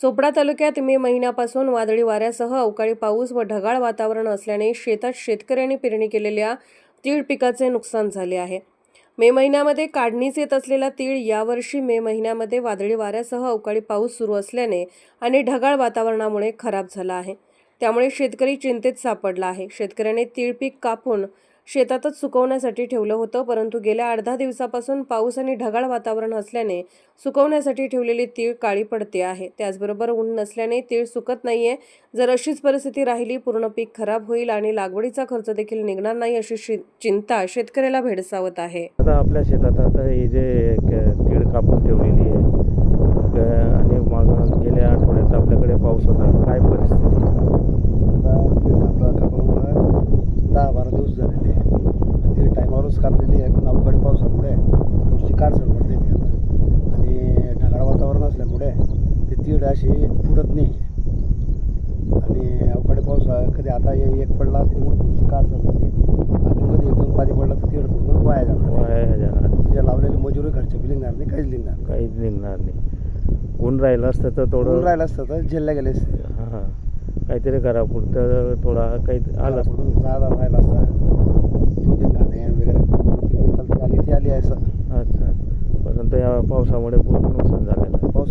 चोपडा तालुक्यात मे महिन्यापासून वादळी वाऱ्यासह अवकाळी पाऊस व ढगाळ वातावरण असल्याने शेतात शेतकऱ्यांनी पेरणी केलेल्या तीळ पिकाचे नुकसान झाले आहे. मे महिन्यामध्ये काढणीस येत असलेला तीळ यावर्षी मे महिन्यामध्ये वादळी वाऱ्यासह अवकाळी पाऊस सुरू असल्याने आणि ढगाळ वातावरणामुळे खराब झाला आहे. त्यामुळे शेतकरी चिंतेत सापडला आहे. शेतकऱ्याने तीळ पीक कापून शेतातच सुकवण्यासाठी ठेवलं होतं परंतु गेल्या अर्धा दिवसापासून पाऊस आणि ढगाळ वातावरण असल्याने सुकवण्यासाठी ठेवलेली तीळ काळी पडते आहे. त्याचबरोबर ऊन नसल्याने तीळ सुकत नाहीये. जर अशीच परिस्थिती राहिली पूर्ण पीक खराब होईल आणि लागवडीचा खर्च देखील निघणार नाही अशी शि- चिंता शेतकऱ्याला भेडसावत आहे. आता आपल्या शेतात आता हे जे तीळ कापून ठेवलेली आहे आणि माग गेल्या आठवड्यात आपल्याकडे पाऊस होता काय परिस्थिती आता तीळ कापला कापल्यामुळं दहा बारा दिवस झालेले आहे टायमावरच कापलेली आहे पण अवकाळी पावसामुळे थोडीशी कारसर पडते ती आता. आणि ढगाळ वातावरण असल्यामुळे ते तीळ अशी फुटत नाही. आणि अवकाळी पाऊस कधी आता हे एक पडला त्यामुळे थोडीशी कारसर झाली अजून कधी एक दोन पाणी पडलं तर तीळ पूर्ण वाया जाणार. वाया जाणार तिच्या लावलेली मजुरी खर्च बी निघणार नाही काहीच निघणार. काहीच निघणार नाही. ऊन राहिलं असतं तर ऊन थोडं राहिलं असतं तर झेलल्या गेले असते. हां काहीतरी करा पुढतं थोडा काही आलं राहिला असता दोन तीन गाणे वगैरे ती या पावसामुळे पूर्ण नुकसान झालेलं आहे. पाऊस